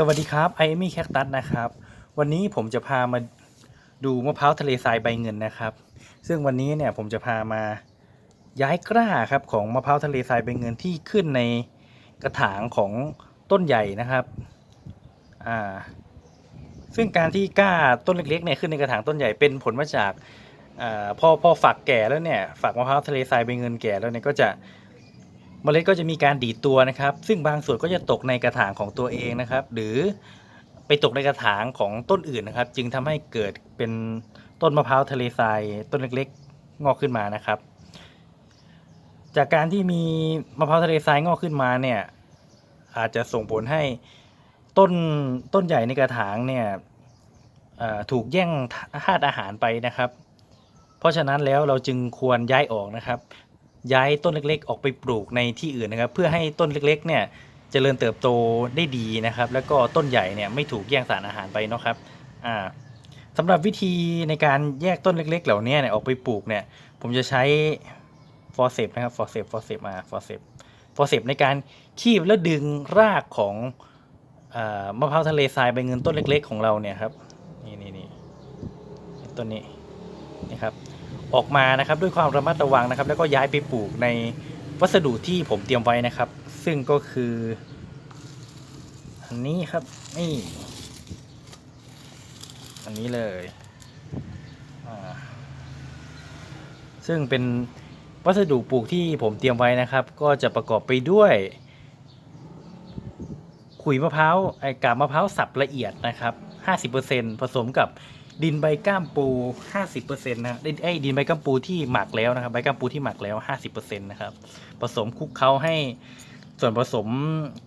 สวัสดีครับไอเอมี่แคคตัสนะครับ วันนี้ผมจะพามาดูมะพร้าวทะเลทรายใบเงินนะครับ ซึ่งวันนี้เนี่ยผมจะพามาย้ายกล้าครับของมะพร้าวทะเลทรายใบเงินที่ขึ้นในกระถางของต้นใหญ่นะครับอ่าซึ่งการที่กล้าต้นเล็กๆเนี่ยขึ้นในกระถางต้นใหญ่เป็นผลมาจากอาพอพอฝักแก่แล้วเนี่ยฝักมะพร้าวทะเลทรายใบเงินแก่แล้วเนี่ยก็จะ เมล็ดก็จะมีการดีดตัวนะครับ ซึ่งบางส่วนก็จะตกในกระถางของตัวเองนะครับ หรือไปตกในกระถางของต้นอื่นนะครับ จึงทำให้เกิดเป็นต้นมะพร้าวทะเลทรายต้นเล็กๆ งอกขึ้นมานะครับ จากการที่มีมะพร้าวทะเลทรายงอกขึ้นมาเนี่ยอาจจะส่งผลให้ต้นต้นใหญ่ในกระถางเนี่ยถูกแย่งธาตุอาหารไปนะครับ เพราะฉะนั้นแล้วเราจึงควรย้ายออกนะครับ ย้ายต้นเล็กๆ ออกไปปลูกในที่อื่นนะครับ เพื่อให้ต้นเล็กๆเนี่ยเจริญเติบโตได้ดีนะครับ แล้วก็ต้นใหญ่เนี่ยไม่ถูกแย่งสารอาหารไปเนาะครับอ่าสำหรับวิธีในการแยกต้นเล็ก ๆ เหล่านี้เนี่ยออกไปปลูกเนี่ยผมจะใช้ฟอร์เซปนะครับฟอร์เซปฟอร์เซปมาฟอร์เซปฟอร์เซปในการคีบและดึงรากของอมะพร้าวทะเลทรายใบเงินต้นเล็ก ๆ ของเราเนี่ยครับนี่นี่นี่ต้นนี้นี่ครับ ออกมานะครับด้วยความระมัดระวังนะครับ แล้วก็ย้ายไปปลูกในวัสดุที่ผมเตรียมไว้นะครับ ซึ่งก็คือ อันนี้ครับนี่อันนี้เลยซึ่งเป็นวัสดุปลูกที่ผมเตรียมไว้นะครับ ก็จะประกอบไปด้วยขุยมะพร้าวไอ้กาบมะพร้าวสับละเอียดนะครับ 50%ผสมกับ ดินใบก้ามปู 50%นะดินไอ้ดินใบก้ามปูที่หมักแล้วนะครับ ใบก้ามปูที่หมักแล้ว 50%นะครับ ผสมคลุกเคล้าให้ส่วนผสม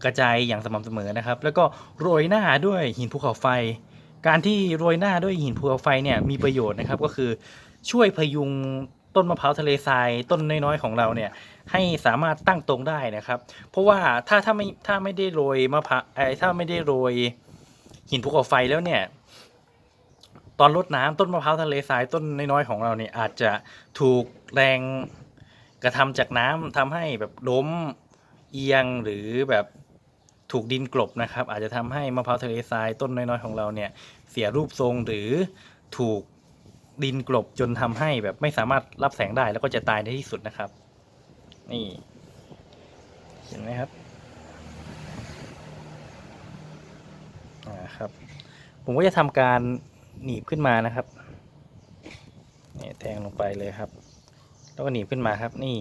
กระจายอย่างสม่ำเสมอนะครับ แล้วก็โรยหน้าด้วยหินภูเขาไฟ การที่โรยหน้าด้วยหินภูเขาไฟเนี่ยมีประโยชน์นะครับก็คือช่วยพยุงต้นมะพร้าวทะเลทรายต้นน้อยๆของเราเนี่ยให้สามารถตั้งตรงได้นะครับ เพราะว่าถ้าถ้าไม่ถ้าไม่ได้โรยมะพร้าวไอ้ถ้าไม่ได้โรยหินภูเขาไฟแล้วเนี่ย ตอนรดน้ำต้นมะพร้าวทะเลทรายต้นน้อยๆของเราเนี่ยอาจจะถูกแรงกระทำจากน้ำทำให้แบบล้มเอียงหรือแบบถูกดินกลบนะครับ อาจจะทำให้มะพร้าวทะเลทรายต้นน้อยๆของเราเนี่ยเสียรูปทรงหรือถูกดินกลบจนทำให้แบบไม่สามารถรับแสงได้แล้วก็จะตายในที่สุดนะครับ นี่เห็นไหมครับอ่าครับ ผมก็จะทำการ หนีบขึ้นมานะครับนี่แทงลงไปเลยครับ แล้วก็หนีบขึ้นมาครับนี่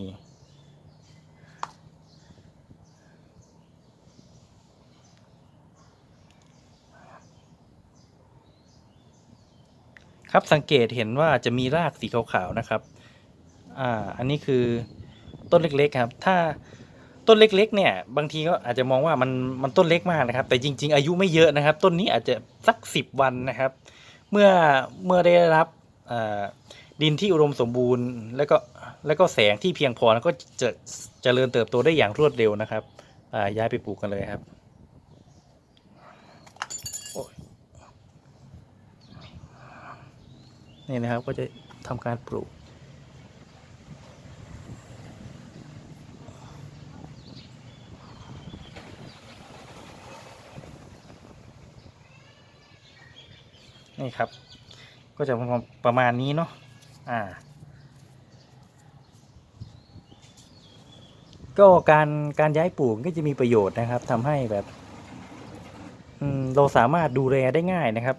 ครับสังเกตเห็นว่าจะมีรากสีขาวๆนะครับ อ่า อันนี้คือต้นเล็กๆครับ ถ้าต้นเล็กๆเนี่ยบางทีก็อาจจะมองว่ามันมันต้นเล็กมากนะครับ แต่จริง ๆ อายุไม่เยอะนะครับ ต้นนี้อาจจะสักสิบวันนะครับ เมื่อเมื่อได้รับดินที่อุดมสมบูรณ์ แล้วก็แล้วก็แสงที่เพียงพอแล้วก็จะจะเจริญเติบโตได้อย่างรวดเร็วนะครับย้ายไปปลูกกันเลยครับนี่นะครับก็จะทำการปลูก นี่ครับ ก็จะประมาณนี้เนาะอ่า ก็การการย้ายปลูกก็จะมีประโยชน์นะครับทำให้แบบเราสามารถดูแลได้ง่ายนะครับ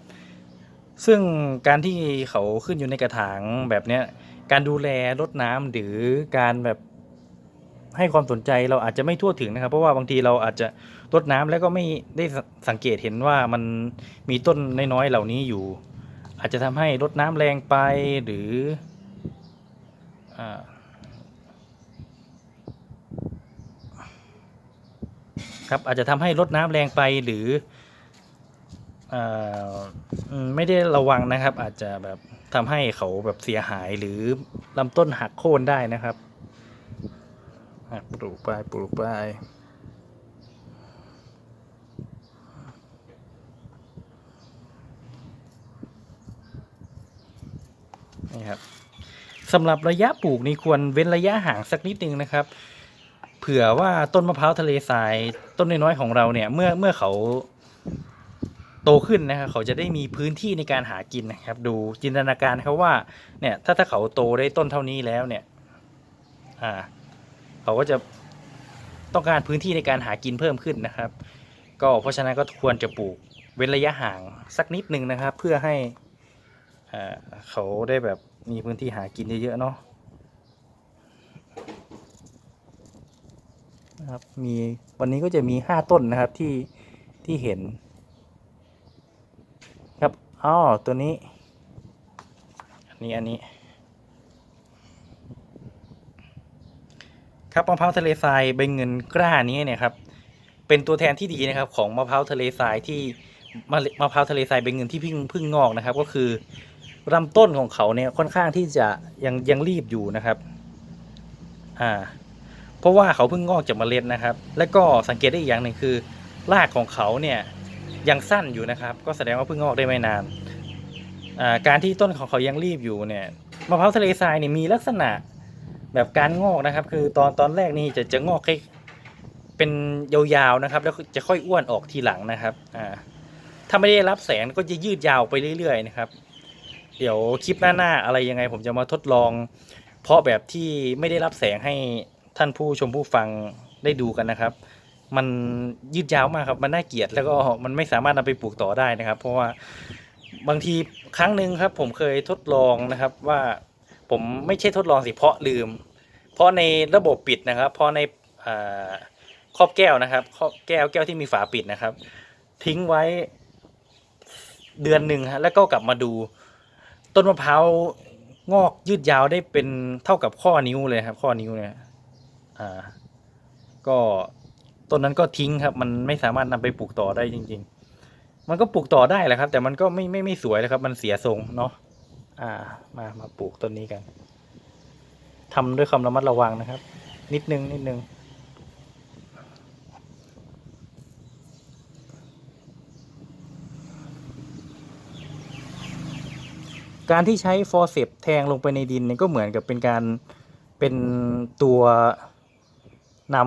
ซึ่งการที่เขาขึ้นอยู่ในกระถางแบบเนี้ย การดูแลรดน้ำหรือการแบบ ให้ความสนใจเราอาจจะไม่ทั่วถึงนะครับ เพราะว่าบางทีเราอาจจะรดน้ำแล้วก็ไม่ได้สังเกตเห็นว่ามันมีต้นน้อยๆเหล่านี้อยู่ อาจจะทำให้รดน้ำแรงไปหรืออครับอาจจะทำให้รดน้ำแรงไปหรืออไม่ได้ระวังนะครับ อาจจะแบบทำให้เขาแบบเสียหายหรือลำต้นหักโค่นได้นะครับ ปลูกไปปลูกไปนี่ครับสำหรับระยะปลูกนี่ควรเว้นระยะห่างสักนิดนึงนะครับ เผื่อว่าต้นมะพร้าวทะเลทรายต้นน้อยๆของเราเนี่ยเมื่อเมื่อเขาโตขึ้นนะครับเขาจะได้มีพื้นที่ในการหากินนะครับ ดูจินตนาการครับว่าเนี่ยถ้าถ้าเขาโตได้ต้นเท่านี้แล้วเนี่ย อ่า เขาก็จะต้องการพื้นที่ในการหากินเพิ่มขึ้นนะครับ ก็เพราะฉะนั้นก็ควรจะปลูกเว้นระยะห่างสักนิดหนึ่งนะครับ เพื่อให้เขาได้แบบมีพื้นที่หากินเยอะๆเนาะนะครับมีวันนี้ก็จะมีห้าต้นนะครับที่ที่เห็น ครับอ๋อตัวนี้ อันนี้อันนี้ ครับมะพร้าวทะเลทรายใบเงินกล้านี้เนี่ยครับเป็นตัวแทนที่ดีนะครับของมะพร้าวทะเลทรายที่มะพร้าวทะเลทรายใบเงินที่เพิ่งเพิ่งงอกนะครับ ก็คือลำต้นของเขาเนี่ยค่อนข้างที่จะยังยังรีบอยู่นะครับอ่าเพราะว่าเขาเพิ่งงอกจากเมล็ดนะครับ และก็สังเกตได้อีกอย่างหนึ่งคือรากของเขาเนี่ยยังสั้นอยู่นะครับ ก็แสดงว่าเพิ่งงอกได้ไม่นานอ่าการที่ต้นของเขายังรีบอยู่เนี่ยมะพร้าวทะเลทรายเนี่ยมีลักษณะ แบบการงอกนะครับ คือตอนตอนแรกนี่จะจะงอกเป็นยาวๆนะครับ แล้วจะค่อยอ้วนออกทีหลังนะครับอ่าถ้าไม่ได้รับแสงก็จะยืดยาวไปเรื่อย ๆ นะครับ เดี๋ยวคลิปหน้าๆอะไรยังไง ผมจะมาทดลอง เพาะแบบที่ไม่ได้รับแสงให้ท่านผู้ชมผู้ฟังได้ดูกันนะครับ มันยืดยาวมากครับ มันน่าเกลียดแล้วก็มันไม่สามารถนำไปปลูกต่อได้นะครับ เพราะว่าบางทีครั้งหนึ่งครับ ผมเคยทดลองนะครับว่า ผมไม่ใช่ทดลองสิเพราะลืม เพราะในระบบปิดนะครับเพราะในครอบแก้วนะครับครอบแก้วแก้วที่มีฝาปิดนะครับ ทิ้งไว้เดือนหนึ่งฮะแล้วก็กลับมาดู ต้นมะพร้าวงอกยืดยาวได้เป็นเท่ากับข้อนิ้วเลยครับ ข้อนิ้วเนี่ยอ่า ก็ต้นนั้นก็ทิ้งครับ มันไม่สามารถนำไปปลูกต่อได้จริง ๆ มันก็ปลูกต่อได้แหละครับ แต่มันก็ไม่ไม่ไม่สวยนะครับ มันเสียทรงเนาะ อ่ามามาปลูกต้นนี้กันทำด้วยความระมัดระวังนะครับ นิดนึงนิดนึงการที่ใช้ฟอร์เซปแทงลงไปในดินเนี่ยก็เหมือนกับเป็นการเป็นตัวน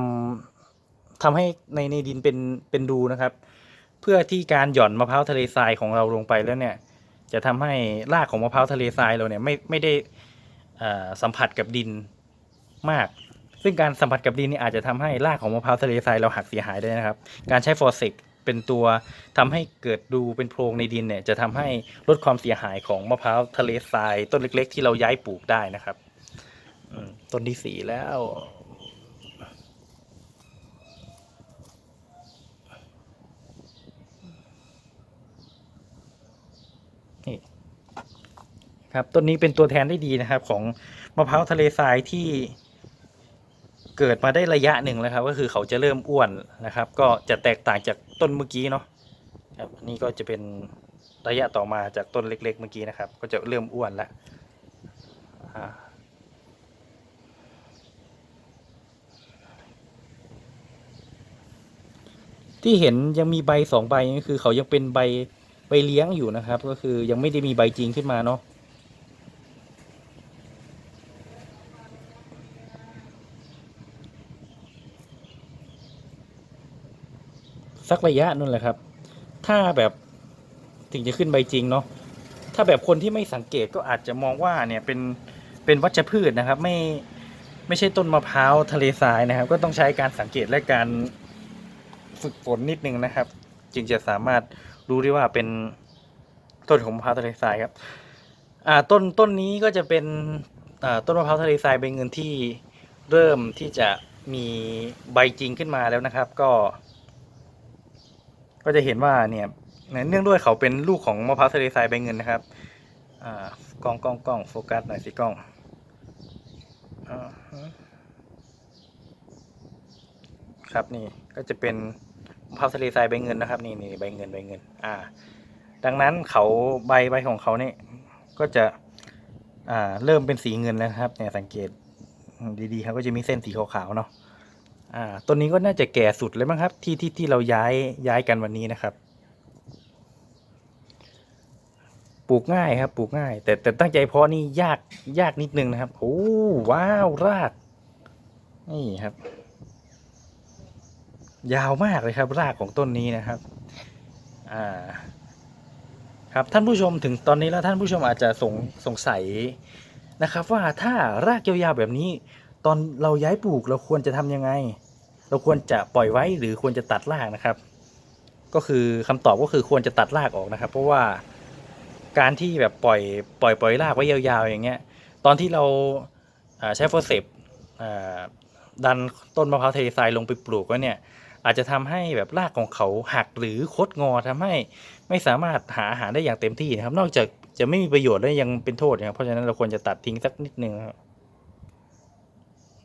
ำทำให้ในในดินเป็นเป็นรูนะครับ เพื่อที่การหย่อนมะพร้าวทะเลทรายของเราลงไปแล้วเนี่ย จะทำให้รากของมะพร้าวทะเลทรายเราเนี่ยไม่ไม่ได้สัมผัสกับดินมาก ซึ่งการสัมผัสกับดินนี่อาจจะทำให้รากของมะพร้าวทะเลทรายเราหักเสียหายได้นะครับ การใช้ฟอร์เซปเป็นตัวทำให้เกิดรูเป็นโพรงในดินเนี่ยจะทำให้ลดความเสียหายของมะพร้าวทะเลทรายต้นเล็ก ๆ ที่เราย้ายปลูกได้นะครับต้นที่สี่แล้ว ครับต้นนี้เป็นตัวแทนได้ดีนะครับ ของมะพร้าวทะเลทรายที่เกิดมาได้ระยะหนึ่งแล้วครับ ก็คือเขาจะเริ่มอ้วนนะครับ ก็จะแตกต่างจากต้นเมื่อกี้เนาะครับนี่ก็จะเป็นระยะต่อมาจากต้นเล็ก ๆ เมื่อกี้นะครับ ก็จะเริ่มอ้วนแล้วที่เห็นยังมีใบสองใบนี่คือเขายังเป็นใบไปเลี้ยงอยู่นะครับ ก็คือยังไม่ได้มีใบจริงขึ้นมาเนาะ ระยะนู่นแหละครับ ถ้าแบบถึงจะขึ้นใบจริงเนาะถ้าแบบคนที่ไม่สังเกตก็อาจจะมองว่าเนี่ยเป็นเป็นวัชพืชนะครับ ไม่ไม่ใช่ต้นมะพร้าวทะเลทรายนะครับ ก็ต้องใช้การสังเกตและการฝึกฝนนิดนึงนะครับ จึงจะสามารถรู้ได้ว่าเป็นต้นของมะพร้าวทะเลทรายครับอ่าต้นต้นนี้ก็จะเป็นอ่าต้นมะพร้าวทะเลทรายเป็นเงินที่เริ่มที่จะมีใบจริงขึ้นมาแล้วนะครับ ก็ ก็จะเห็นว่าเนี่ยเนื่องด้วยเขาเป็นลูกของมะพร้าวทะเลทรายใบเงินนะครับกล้องกล้องกล้องโฟกัสหน่อยสิกล้องครับนี่ก็จะเป็นมะพร้าวทะเลทรายใบเงินนะครับ นี่นี่ใบเงินใบเงิน อ่า ดังนั้นเขาใบใบของเขาเนี่ยก็จะอ่าเริ่มเป็นสีเงินแล้วครับเนี่ยสังเกตดีๆครับก็จะมีเส้นสีขาวๆเนาะ อ่าต้นนี้ก็น่าจะแก่สุดเลยมั้งครับ ที่ที่ที่เราย้ายย้ายกันวันนี้นะครับ ปลูกง่ายครับ ปลูกง่าย แต่แต่ตั้งใจเพาะนี่ยากยากนิดนึงนะครับโอ้ว้าวรากนี่ครับ ยาวมากเลยครับ รากของต้นนี้นะครับ อ่า ครับท่านผู้ชมถึงตอนนี้แล้วท่านผู้ชมอาจจะสงสงสัยนะครับ ว่าถ้ารากยาวๆแบบนี้ ตอนเราย้ายปลูกเราควรจะทำยังไง เราควรจะปล่อยไว้หรือควรจะตัดรากนะครับ ก็คือคำตอบก็คือควรจะตัดรากออกนะครับ เพราะว่าการที่แบบปล่อยปล่อยปล่อยรากไว้ยาวๆ อย่างเงี้ย ตอนที่เราใช้โฟร์เซปดันต้นมะพร้าวทะเลทรายลงไปปลูกไว้เนี่ยอาจจะทำให้แบบรากของเขาหักหรือคดงอทำให้ไม่สามารถหาอาหารได้อย่างเต็มที่นะครับ นอกจากจะไม่มีประโยชน์และยังเป็นโทษนะครับเพราะฉะนั้นเราควรจะตัดทิ้งสักนิดนึงนะครับ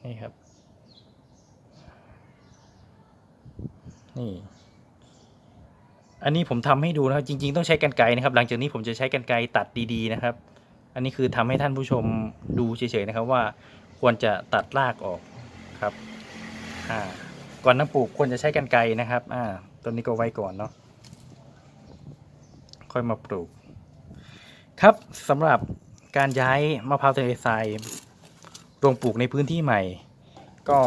นี่ครับ นี่ อันนี้ผมทำให้ดูนะครับ จริง ๆ ต้องใช้กรรไกรนะครับ หลังจากนี้ผมจะใช้กรรไกรตัดดีๆนะครับ อันนี้คือทำให้ท่านผู้ชมดูเฉยๆนะครับว่าควรจะตัดรากออกครับอ่าก่อนน้ำปลูกควรจะใช้กรรไกรนะครับ อ่าต้นนี้ก็ไว้ก่อนเนาะค่อยมาปลูก ครับสำหรับการย้ายมะพร้าวทะเลทรายลงปลูกในพื้นที่ใหม่ ก็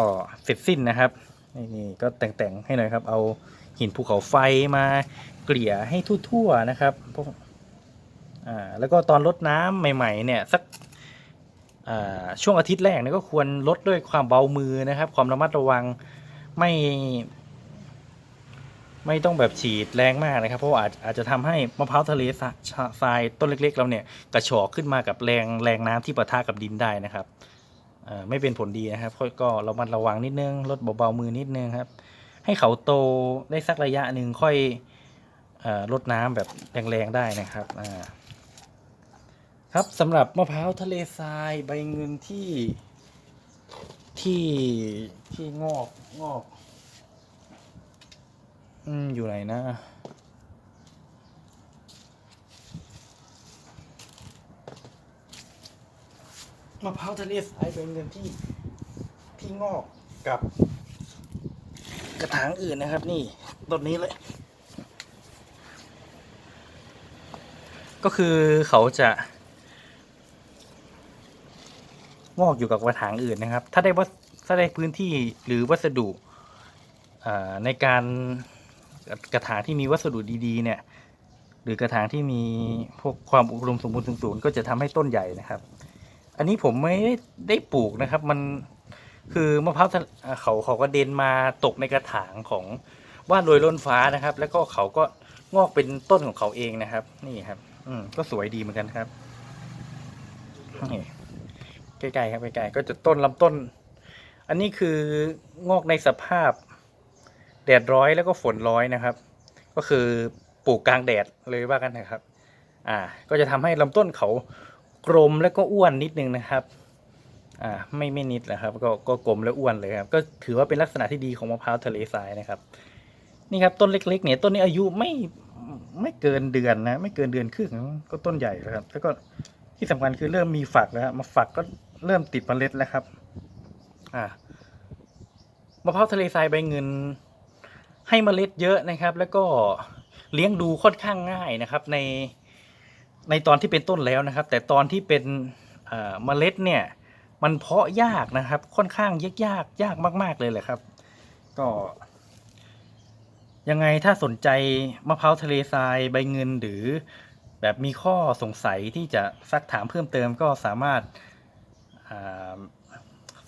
เสร็จสิ้นนะครับ นี่นี่ก็แต่งๆให้หน่อยครับ เอาหินภูเขาไฟมาเกลี่ยให้ทั่วๆนะครับพวกอ่าแล้วก็ตอนรดน้ำใหม่ ๆ เนี่ยสักอ่าช่วงอาทิตย์แรกเนี่ยก็ควรลดด้วยความเบามือนะครับ ความระมัดระวังไม่ ไม่ต้องแบบฉีดแรงมากนะครับ เพราะว่าอาจอาจจะทำให้มะพร้าวทะเลทรายต้นเล็ก ๆ เราเนี่ยกระชอกขึ้นมากับแรงแรงน้ำที่ปะทะกับดินได้นะครับ ไม่เป็นผลดีนะครับ ก็ก็ระมัดระวังนิดนึงลดเบาๆมือนิดนึงครับ ให้เขาโตได้สักระยะหนึ่งค่อยอลดน้ำแบบแรงๆได้นะครับครับสำหรับมะพร้าวทะเลทรายใบเงินที่ที่ที่งอกงอก อืมอยู่ไหนนะ มะพร้าวทะเลทรายเป็นเงินที่ที่งอกกับ กระถางอื่นนะครับ นี่ต้นนี้เลย ก็คือเขาจะ งอกอยู่กับกระถางอื่นนะครับ ถ้าได้วัสถ้าได้พื้นที่หรือวัสดุในการกระถางที่มีวัสดุดีๆ เนี่ย หรือกระถางที่มีพวกความอุดมสมบูรณ์สูงๆก็จะทำให้ต้นใหญ่นะครับ อันนี้ผมไม่ได้ปลูกนะครับ มันคือมะพร้าวเขาเขาก็เด็นมาตกในกระถางของว่านโรยล้นฟ้านะครับ แล้วก็เขาก็งอกเป็นต้นของเขาเองนะครับ นี่ครับ อืมก็สวยดีเหมือนกันครับนี่ใกล้ๆครับใกล้ๆก็จะต้นลำต้น อันนี้คืองอกในสภาพ แดดร้อยแล้วก็ฝนร้อยนะครับ ก็คือปลูกกลางแดดเลยว่ากันนะครับ อ่า ก็จะทำให้ลำต้นเขา กลมแล้วก็อ้วนนิดนึงนะครับอ่าไม่ไม่นิดนะครับก็ก็กลมและอ้วนเลยครับก็ถือว่าเป็นลักษณะที่ดีของมะพร้าวทะเลทรายนะครับ นี่ครับต้นเล็ก ๆ เนี่ยต้นนี้อายุไม่ไม่เกินเดือนนะ ไม่เกินเดือนครึ่งก็ต้นใหญ่แล้วครับ แล้วก็ที่สำคัญคือเริ่มมีฝักแล้วมาฝักก็เริ่มติดเมล็ดแล้วครับ อ่ามะพร้าวทะเลทรายใบเงิน ให้เมล็ดเยอะนะครับ แล้วก็เลี้ยงดูค่อนข้างง่ายนะครับ ใน ในตอนที่เป็นต้นแล้วนะครับ แต่ตอนที่เป็นเมล็ดเนี่ยมันเพาะยากนะครับ ค่อนข้างยากยากยากมาก ๆ เลยแหละครับ ก็ ยังไงถ้าสนใจมะพร้าวทะเลทรายใบเงินหรือ แบบมีข้อสงสัยที่จะซักถามเพิ่มเติมก็สามารถา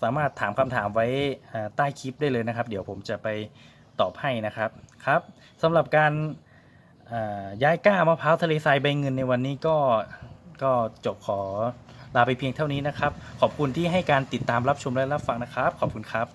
สามารถถามคำถามไว้ใต้คลิปได้เลยนะครับ เดี๋ยวผมจะไปตอบให้นะครับครับสำหรับการ ย้ายก้ามะพร้าวทะเลทรายใบเงินในวันนี้ก็ก็จบขอลาไปเพียงเท่านี้นะครับ ขอบคุณที่ให้การติดตามรับชมและรับฟังนะครับ ขอบคุณครับ